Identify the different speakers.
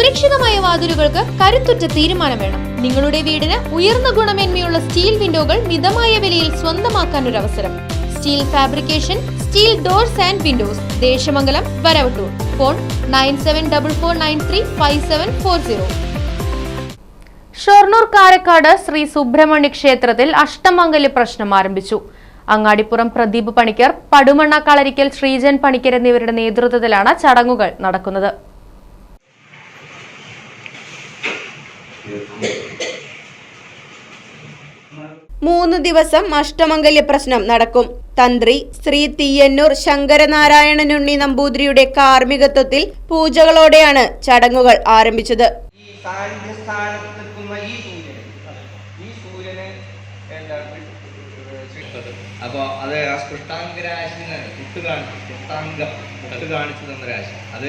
Speaker 1: സുരക്ഷിതമായ വാതിലുകൾക്ക് കരുത്തുറ്റ തീരുമാനം വേണം. നിങ്ങളുടെ വീടിന് ഉയർന്ന ഗുണമേന്മയുള്ള സ്റ്റീൽ വിൻഡോകൾ മിതമായ വിലയിൽ സ്വന്തമാക്കാൻ ഒരു അവസരം steel fabrication steel doors and windows Desamangalam Varavattur. Phone nine seven double four nine three five seven four zero. Shoranur Karakkad Sri Subrahmanya ക്ഷേത്രത്തിൽ അഷ്ടമംഗല്യ പ്രശ്നം ആരംഭിച്ചു. അങ്ങാടിപ്പുറം പ്രദീപ് പണിക്കർ പടുമണ്ണ കളരിക്കൽ ശ്രീജൻ പണിക്കർ എന്നിവരുടെ നേതൃത്വത്തിലാണ് ചടങ്ങുകൾ നടക്കുന്നത്.
Speaker 2: മൂന്ന് ദിവസം അഷ്ടമംഗല്യ പ്രശ്നം നടക്കും. തന്ത്രി ശ്രീ തീയന്നൂർ ശങ്കരനാരായണനുണ്ണി നമ്പൂതിരിയുടെ കാർമ്മികത്വത്തിൽ പൂജകളോടെയാണ് ചടങ്ങുകൾ ആരംഭിച്ചത്.
Speaker 3: ഈ സാന്നിധ്യസ്ഥാനത്ത് നിൽക്കുന്ന ഈ സൂര്യന് ഈ സൂര്യന് അപ്പോൾ അത് ആ സ്പൃഷ്ടാംഗ രാശി ഇട്ട് കാണിച്ചു സ്പൃഷ്ടാംഗം ഇട്ട് കാണിച്ചു തന്ന രാശി. അത്